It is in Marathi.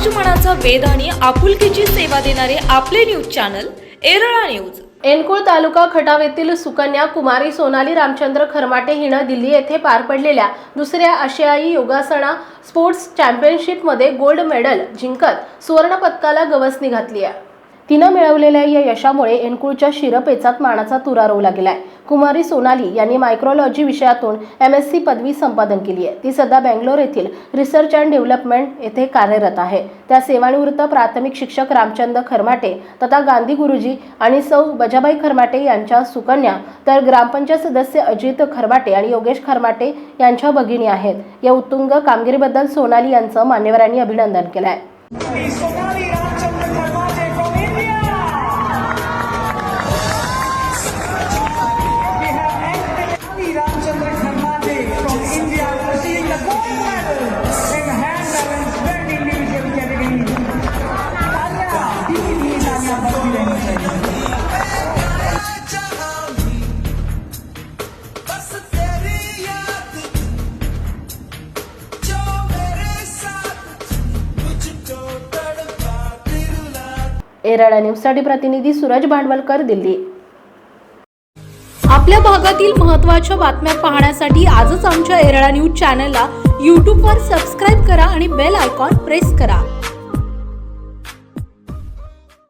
समाजमनाचा वेद आणि आपुलकीची सेवा देणारे आपले news channel Erala news. Enkol taluka Khatav येथील सुकन्या कुमारी सोनाली रामचंद्र खरमाटे हिनं दिल्ली येथे पार पडलेल्या दुसऱ्या आशियाई योगासना स्पोर्ट्स चॅम्पियनशिपमध्ये गोल्ड मेडल जिंकत सुवर्णपदकाला गवसणी घातली आहे. तिनं मिळवलेल्या या यशामुळे एनकुळच्या शिरपेचात मानाचा तुरा रोवला गेलाय. कुमारी सोनाली यांनी मायक्रोलॉजी विषयातून एम एस सी पदवी संपादन केली आहे. ती सध्या बेंगलोर येथील रिसर्च अँड डेव्हलपमेंट येथे कार्यरत आहे. त्या सेवानिवृत्त प्राथमिक शिक्षक रामचंद्र खरमाटे तथा गांधी गुरुजी आणि सौ बजाबाई खरमाटे यांच्या सुकन्या तर ग्रामपंचायत सदस्य अजित खरमाटे आणि योगेश खरमाटे यांच्या भगिनी आहेत. या उत्तुंग कामगिरीबद्दल सोनाली यांचं मान्यवरांनी अभिनंदन केलं आहे एरळा न्यूजसाठी प्रतिनिधी सूरज भांडवलकर दिल्ली. आपल्या भागातील महत्त्वाच्या बातम्या पाहण्यासाठी आजच आमच्या एरळा न्यूज चॅनलला यूट्यूबवर सबस्क्राईब करा आणि बेल आयकॉन प्रेस करा.